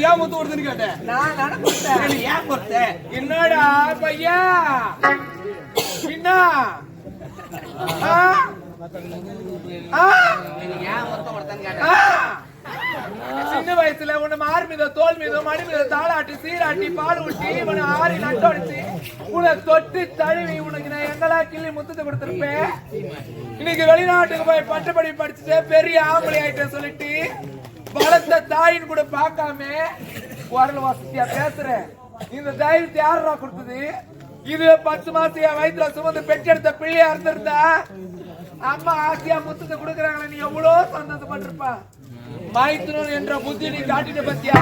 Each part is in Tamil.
ஏன் முத்து கொடுத்துன்னு கேட்டேன்? நான் நடந்துட்டேன் ஏன் கொடுத்த என்னடா பையா? என்ன சின்ன வயசுல உன்னை மார் மீதோ தோல் மீதோ மணி மீதோ தாளாட்டி சீராட்டி பால் ஊட்டி இவனை ஆறி நட்டடிச்சு உன்னை தொட்டு தழுவி உனக்கு நான் எங்கெல்லாம் கிள்ளி முத்தத்தை கொடுத்திருப்பேன்? இன்னைக்கு வெளிநாட்டுக்கு போய் பட்டப்படி படிச்சுட்டு பெரிய ஆம்பளை ஆயிட்டேன் சொல்லிட்டு வளர்த்த தாயின் கூட பார்க்காம குரல் வசதியா பேசுறேன். இந்த தைரியத்தை யாரா கொடுத்தது? இது பத்து மாசம் என் வயிற்றுல சுமந்து பெற்றெடுத்த பிள்ளையா இருந்திருந்தா அம்மா ஆசையா முத்தத்தை கொடுக்குறாங்களே நீ எவ்வளவு சந்தோஷப்பட்டிருப்பா. மைத்துனன் என்ற புத்தி நீ காட்டிட்ட பத்தியா?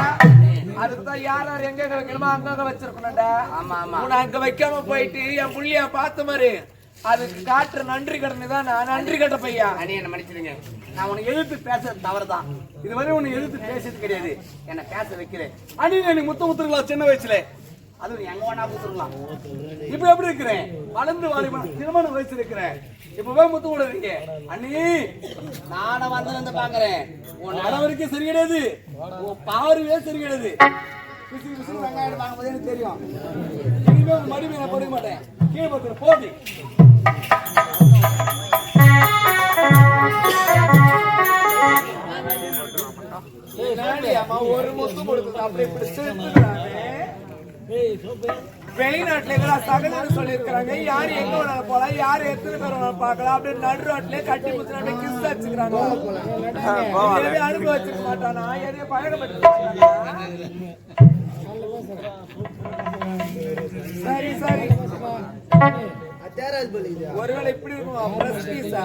அதுக்கு தான் யார் யார் எங்க எங்க வைக்கணுமோ அங்க அங்க வச்சிருக்கணும்டா. ஆமா ஆமா. உன்னை அங்க வைக்காம போயிட்டு என் புள்ளிய பார்த்த மாதிரி அதுக்கு காட்டுற நன்றி கடன் தான் நான். நன்றி கட்ட பையா. அடி என்ன மன்னிச்சிடுங்க. நான் உனக்கு எதிர்த்து பேசுறது தவறுதான். இதுவரை உன்னை எதிர்த்து பேசுறது கிடையாது. என்ன பேச வைக்கிறேன் அடி நீ முத்த முத்துருக்கலாம் சின்ன வயசுல? அது எங்க வேணா முத்துருக்கலாம் இப்ப எப்படி இருக்கிறேன்? வளர்ந்து வாலிபன் திருமணம் வயசு இருக்கிறேன் இப்பவே முத்து கூட இருக்கீங்க. அண்ணி நானும் வந்து வந்து பாக்குறேன். உன் நடவடிக்கை சரி கிடையாது. உன் பார்வையே சரி கிடையாது. பிசு பிசு வெங்காயம் வாங்கும்போது எனக்கு தெரியும். இனிமே மறுபடியும் மடி மேல மாட்டேன். கீழே பார்த்து போட்டி ஒரு முத்து அப்படி வெளிநாட்டுல சகலன்னு சொல்லியிருக்கிறாங்க யார் எங்க வேணாலும் போலாம் யார் எத்தனை பேர் வேணாலும் பார்க்கலாம் அப்படின்னு நடு ரோட்லயே கட்டி முத்துனாட்டு கிஸ் வச்சுக்கிறாங்க அனுபவிச்சுக்க மாட்டானா பழகப்பட்டு சரி சரி. ஒருவேளை இப்படி இருக்கும்? பிரஸ்டீஸா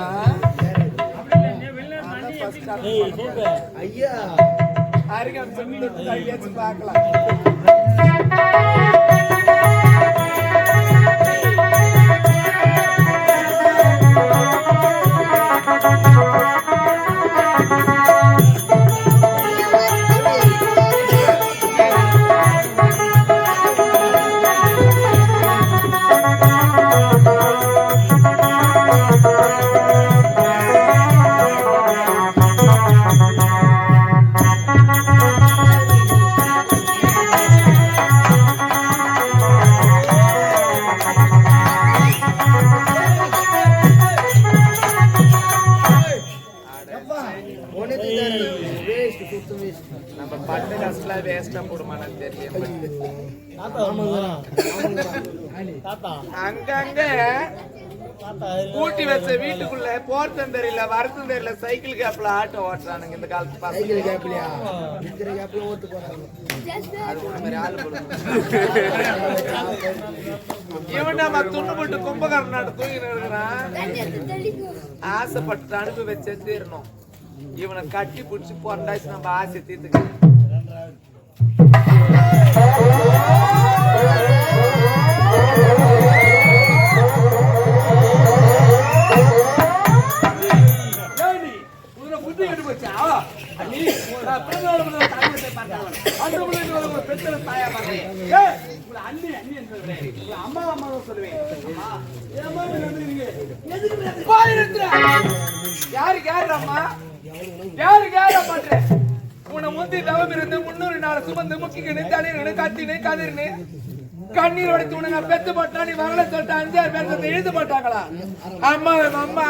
அருகம் சொல்லி கையாச்சு பார்க்கலாம் நம்ம பட்டு கஷ்டல வேஸ்டா போடுமானு தெரியல அங்கங்க கூட்டி வச்ச வீட்டுக்குள்ள போறதும் தெரியல வரதும் தெரியல சைக்கிள் கேப்ல ஆட்டோ ஓட்டுறானுங்க இந்த காலத்து பசங்க அது உன்ன மாதிரி ஆளு போடுங்க. இவன் நம்ம துண்ணு போட்டு கும்பகர்ணாட்டு தூங்கிட்டு இருக்கிறான் ஆசைப்பட்டு அனுப்பி வச்சே தீரணும் இவனை கட்டி பிடிச்சி போறாச்சு நம்ம ஆசை தீர்த்துக்கலாம் அம்மா அம்மா சொல்லுவேன். யாருக்கு யாரு அம்மா? யாருக்கு யார பண்ற? உன்னை முந்தி தவம் இருந்து முன்னூறு நாள் சுமந்து முக்கிக்கணு தண்ணீர் கத்தினு கதிர்னு கண்ணீர் உடைத்து உன்னை நான் பெத்து போட்டா நீ மகள சொல்லிட்டு அஞ்சாறு பேர் சேர்ந்து எழுத மாட்டாங்களா அம்மா அம்மா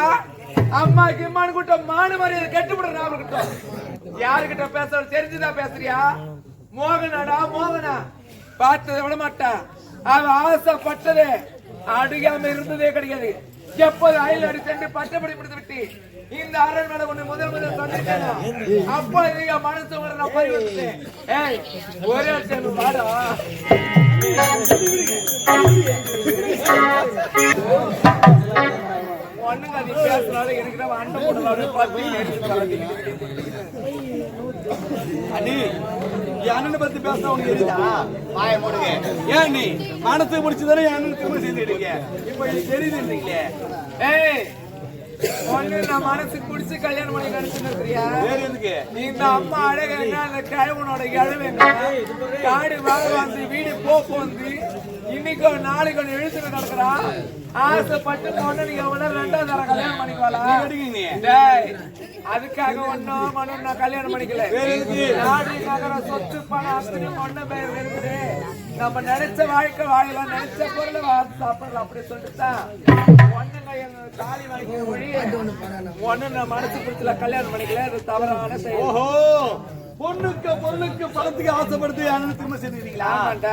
அம்மா கிம்மான்னு கூட்டம் மானு மரியாதை கெட்டுப்படுற ஞாபகம் யாருக்கிட்ட பேசுற தெரிஞ்சுதான் பேசுறியா? மோகனாடா மோகனா? பார்த்ததை விட மாட்டா. அவ ஆசைப்பட்டதே. அடிக்காம இருந்ததே கிடையாது. எப்போது அயல் அடி சென்று பட்டப்படி முடித்து விட்டு இந்த அரண்மனை ஒண்ணு முதல் முதல் சந்திச்சேன் அப்போ நீங்க மனசு வர நான் போய் ஏய் ஒரே சேர்ந்து வாடா. ஒண்ணுங்க நீ பேசுனால எனக்கு தான் பார்த்து என் அண்ணனை பத்தி பேசினா உனக்கு தெரியுதா? வாயை மூடுங்க. ஏன் நீ மனசு முடிச்சுதானே என் அண்ணன் திரும்ப சேர்ந்துட்டீங்க இப்போ எனக்கு தெரியுது இல்லைங்களே ஏய் ஒண்ணு நான் மனசுக்கு பிடிச்சு கல்யாணம் பண்ணி எதுக்கு? இந்த அம்மா அழகா அந்த கிழவனோட கிழவங்க காடு வாழ வந்து வீடு போக்கு வந்து இன்னைக்கு ஒரு நாளைக்கு ஒன்று எழுத்துட்டு நடக்கிறா ஆசைப்பட்டு பொண்ணு நீங்க உடனே ரெண்டாவது தர கல்யாணம் பண்ணிக்கோலா நீ அடிங்க நீ? டேய் அதுக்காக ஒன்னும் மனம் நான் கல்யாணம் பண்ணிக்கல? நாடு நகர சொத்து பணம் அத்தனையும் ஒண்ணு பேர் இருக்குது. நம்ம நினைச்ச வாழ்க்கை வாழலாம் நினைச்ச பொருளை சாப்பிடலாம் அப்படி சொல்லிட்டு தான் தாலி வாங்கி மொழி ஒண்ணு நான் மனசு பிடிச்சல கல்யாணம் பண்ணிக்கல இது தவறான செயல் ஓஹோ பொண்ணுக்கு பொருளுக்கு பணத்துக்கு ஆசைப்படுத்து திரும்ப சேர்ந்துக்கிறீங்களா. அது.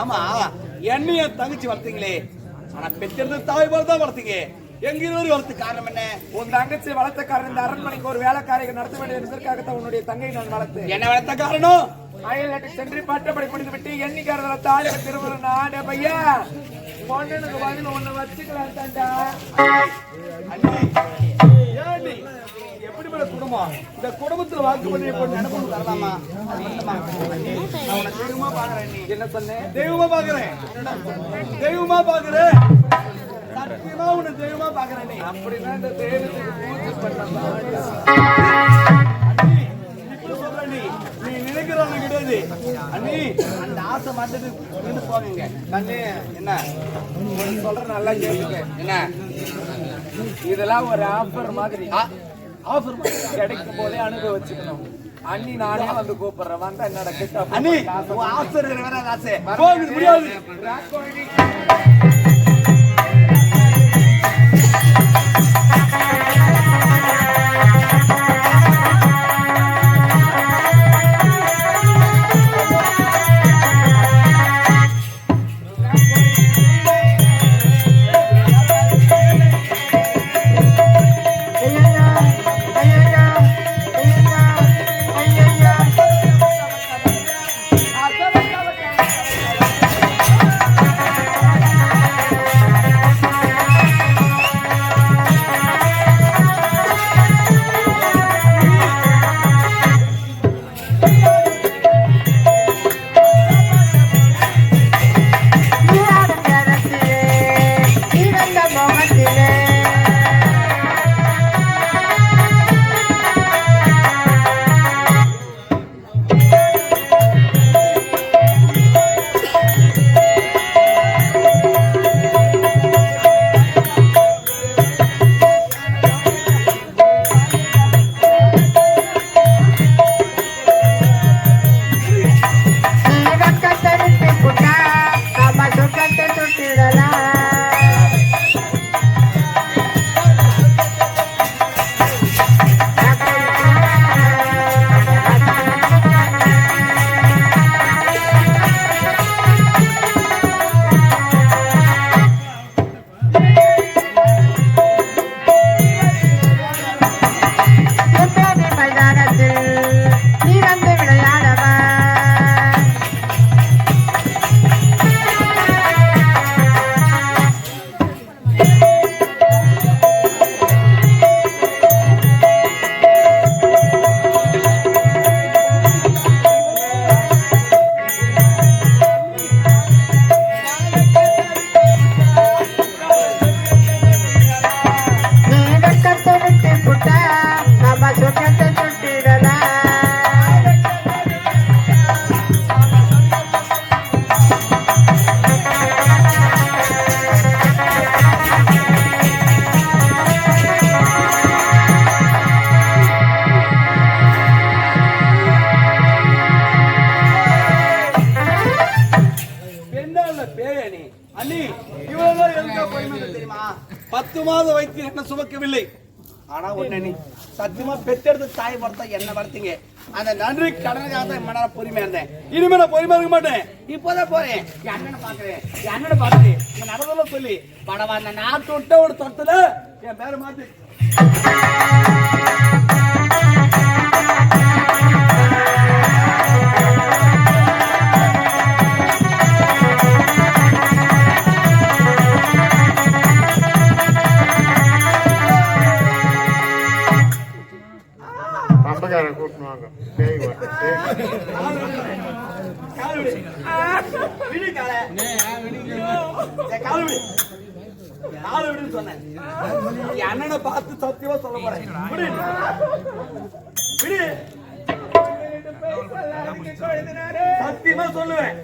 ஆமா என்னைய தங்கச்சி வளர்த்தீங்களே. ஆனா பெற்றிருந்த தாய் போல தான் வளர்த்தீங்க. எங்க இருவரும் வளர்த்து காரணம் என்ன? உன் தங்கச்சி வளர்த்த காரணம் இந்த அரண்மனைக்கு ஒரு வேலைக்காரியை நடத்த வேண்டிய என்பதற்காகத்தான் உன்னுடைய தங்கை நான் வளர்த்தேன்? என்ன வளர்த்த காரணம்? அயல்நாட்டுக்கு சென்று பட்டப்படி படித்து விட்டு எண்ணிக்காரதுல தாலி திருமணம் நாடே பையா. பொண்ணுக்கு பதில் ஒண்ணு வச்சுக்கலாம் தாண்டா. அண்ணி, ஏண்டி? எப்படிப்பட்ட குடும்பம்? இந்த குடும்பத்துல வாக்குப்படி போட்டு நினைப்பு தரலாமா? தெய்வமா பாக்குறேன் அண்ணி. என்ன சொன்னேன் தெய்வமா பாக்குறேன். தெய்வமா பாக்குறேன் சத்தியமா உன்னை தெய்வமா பாக்குறேன் அப்படின்னா இந்த தெய்வத்துக்கு பூஜை பண்ணலாம்? கிடையாது அண்ணி அந்த ஆசை மாட்டது நின்று போவீங்க. கண்ணே என்ன? சொல்றேன் நல்லா கேளுங்க. என்ன? இதெல்லாம் ஒரு ஆஃபர் மாதிரி. ஆஃபர் கிடைக்கும் போதே அனுபவிச்சுக்கணும் அண்ணி நானே வந்து கூப்பிடுறேன். வந்தா என்னோட கிட்ட அண்ணி இருக்கிற வேற ஆசை. முடியாது. Yeah. பத்து மாதம் வைத்து என்ன சுமக்கவில்லை. ஆனா உடனே நீ சத்தியமா பெத்தெடுத்து தாய் வளர்த்தா என்ன வளர்த்தீங்க? அந்த நன்றி கடனுக்காக தான் மன பொறுமையா இருந்தேன். இனிமே நான் பொறுமையா இருக்க மாட்டேன். இப்போதான் போறேன். என் அண்ணனை பாக்குறேன் என் அண்ணனை பாக்குறேன் என் நடந்தல சொல்லி. படவா அந்த நாட்டு விட்ட ஒரு தொட்டல என் பேரை மாத்து. கால் விடுன்னு சொன்னேன். என் அண்ணனை பார்த்து சத்தியமா சொல்ல போறேன். விடு. விடு. சத்தியமா சொல்லுவேன்.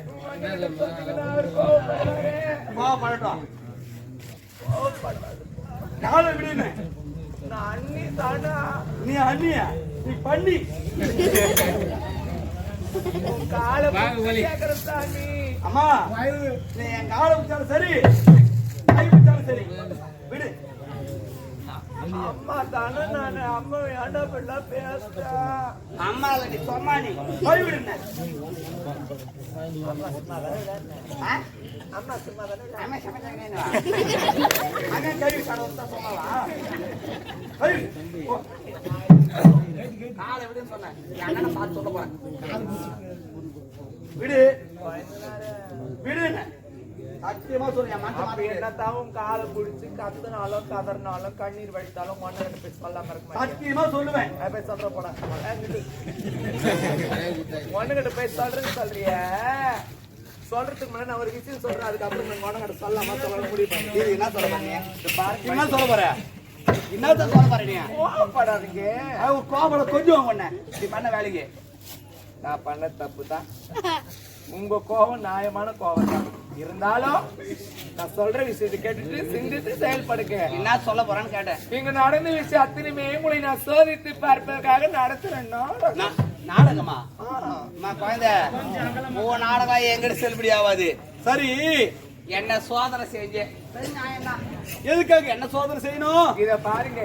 காலை விடுன்னு அண்ணி தானா நீ அண்ணியா? நீ பண்ணி. காலை அம்மா நீ என் காலை சரி. சரி. விடு. அம்மா தானே நானு அம்மா ஏன்டா இப்படிலாம் பேசுறா? அம்மா இல்லடி சொன்னா நீ கை விடுங்க? அம்மா சும்மா தானே அம்மா கடவுள் தான் சொன்னாவா கை விடு. போ. காலை விடுன்னு சொன்னேன். என் அண்ணனை பார்த்து சொல்ல போறேன். விடு. விடு சத்தியமா சொல்லு என் மனசு மாத்திக்கிட்டு. என்னத்தாவும் காலை பிடிச்சு கத்துனாலும் கதறினாலும் கண்ணீர் வடித்தாலும் மண்ணை கட்டு போய் சொல்லாம இருக்க சத்தியமா சொல்லுவேன். போய் சொல்ற போடா ஒண்ணுகிட்ட போய் சொல்றேன்னு சொல்றிய. சொல்றதுக்கு முன்னாடி நான் ஒரு விஷயம் சொல்றேன் அதுக்கப்புறம் நான் ஒண்ணுகிட்ட சொல்லாம முடிவு பண்ணி. இது என்ன சொல்ல போறீங்க? என்ன சொல்ல போற? என்னத்த சொல்ல கோவப்படாதீங்க. அது கோபல கொஞ்சம் உன்ன நீ பண்ண வேலைக்கு. நான் பண்ண தப்பு தான். உங்க கோபம் நியாயமான கோபம் தான் இருந்தாலும் நான் சொல்ற விஷயத்தை கேட்டுட்டு சிந்தித்து செயல்படுங்க. என்ன சொல்ல போறான்னு கேட்டேன். இங்க நடந்த விஷயம் அத்தனையுமே உங்களை நான் சோதித்து பார்ப்பதற்காக நடத்துறேன். நாடகம். குழந்தை உன் நாடகம் எங்கிட்ட செல்லுபடி ஆகாது. சரி. என்ன சோதனை செஞ்சேன். எதுக்காக? என்ன சோதனை செய்யணும்? இத பாருங்க.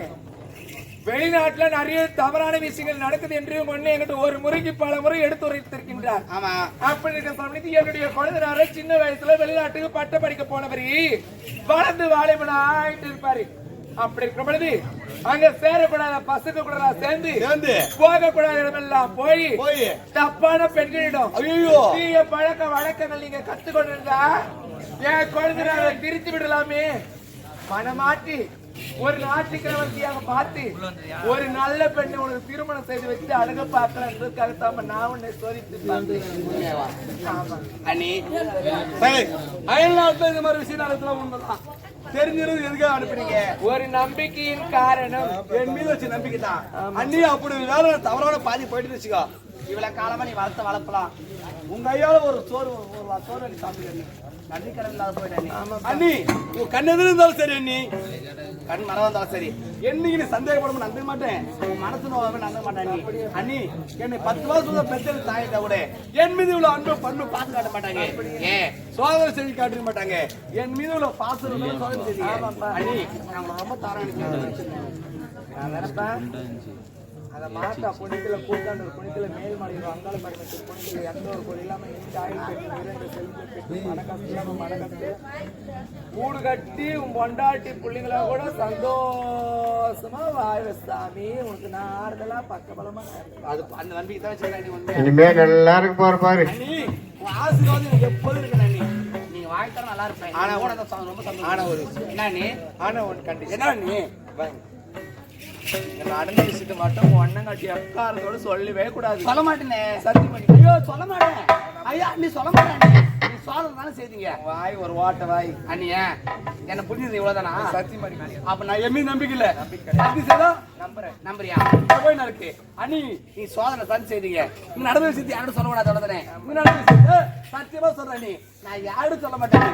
வெளிநாட்டுல நிறைய தவறான விஷயங்கள் நடக்குது என்று ஒண்ணு என்கிட்ட ஒரு முறைக்கு பல முறை ஆமா. அப்படி இருக்க சமயத்தில் என்னுடைய குழந்தைனார சின்ன வயசுல வெளிநாட்டுக்கு பட்ட படிக்க போனவரு வளர்ந்து வாலிபனா ஆயிட்டு இருப்பாரு. அப்படி இருக்கும் பொழுது அங்க சேரக்கூடாத பசங்க கூட நான் சேர்ந்து. போக கூடாத இடமெல்லாம் போய் போய். தப்பான பெண்களிடம் ஐயோ தீய பழக்க வழக்கங்கள் நீங்க கத்துக்கொண்டு இருந்தா என் குழந்தைனார திருத்தி விடலாமே. மனமாட்டி ஒரு ஞாயிற்றுக்கிழமையாக பார்த்து ஒரு நல்ல பெண்ணை உனக்கு திருமணம் செய்து வச்சு அழக பார்க்கறதுக்காக நான் உன்னை சோதித்து அயல்நாட்டுல இந்த மாதிரி விஷயம் நடக்கலாம் உண்மைதான். தெரிஞ்சிருந்து எதுக்காக அனுப்புனீங்க? ஒரு நம்பிக்கையின் காரணம். என் மீது வச்சு நம்பிக்கை தான். அண்ணி அப்படி வேற தவறான பாதி போயிட்டு வச்சுக்கோ. இவ்வளவு காலமா நீ வளர்த்த வளர்ப்பலாம் உங்க ஐயால ஒரு சோறு ஒரு சோறு சாப்பிடுங்க நன்றி கடன் இல்லாத போயிட்டேன். அண்ணி. உன் கண் எதிர இருந்தாலும் சரி அண்ணி. கண் மரம் வந்தாலும் சரி. என்னைக்கு நீ சந்தேகப்படாம நம்ப மாட்டேன். மனசு நோவாம நம்ப மாட்டேன் நீ. அண்ணி என்னை பத்து வருஷம் பெற்றது தாயிட்ட கூட என் மீது இவ்வளவு அன்பு பண்ணு பார்த்து காட்ட மாட்டாங்க. ஏன் சோதனை செஞ்சு காட்டிக்க மாட்டாங்க. என் மீது இவ்வளவு பாசம் சோதனை செய்யுங்க அண்ணி நான் ரொம்ப தாரம் நான் நினைப்பேன் அதை மாட்டா புனித்துல கூட்டாண்டு ஒரு புனித்துல மேல் மாடியில் அங்காள பருவத்தில் புனித்துல எந்த ஒரு பொருள் இல்லாம இந்த ஆயுள் பெற்று இரண்டு செல்வ பெற்று மனக்கஷ்டம் இல்லாம மனக்கஷ்டு கூடு கட்டி உன் பொண்டாட்டி பிள்ளைங்களா கூட சந்தோஷமா வாழ்வ சாமி உனக்கு நான் ஆறுதலா பக்கபலமா நான் இருக்கேன். அது அந்த நம்பிக்கை தான் வச்சுக்கிறேன் நீ இனிமே நல்லா இருக்கு போற பாரு. அண்ணி உன் ஆசீர்வாதம் எனக்கு எப்போதும் இருக்கணும் அண்ணி. நீங்க வாங்கிட்டா நல்லா இருப்பேன். ஆனா கூட ரொம்ப சந்தோஷம். ஆனா ஒரு என்ன நீ ஆனா ஒன்று கண்டிஷன் என்ன நீ நடந்த விஷயத்தை மட்டும் ஒன்னம் கட்டி அக்காரத்தோட சொல்லவே கூடாது. சொல்ல மாட்டேனே. சத்தியம் பண்ணி ஐயோ சொல்ல மாட்டேன். ஐயா நீ சொல்ல மாட்டேன். நீ சோதனை தானே செய்தீங்க. வாய் ஒரு வாட்ட வாய். அண்ணியா என்ன புரிஞ்சது இவ்வளவுதானா? சத்தியம் பண்ணி அப்ப நான் எம்மி நம்பிக்கை இல்ல நம்பிக்கை. செய்தா? நம்புறேன். நம்புறியா? போய் நடக்கு அண்ணி நீ சோதனை தான் செய்தீங்க. நீ நடந்த விஷயத்தை யாரும் சொல்ல கூடாது அவ்வளவுதானே? நீ நடந்து செய்த சத்தியமா சொல்றேன் நீ நான் யாரும் சொல்ல மாட்டேன்.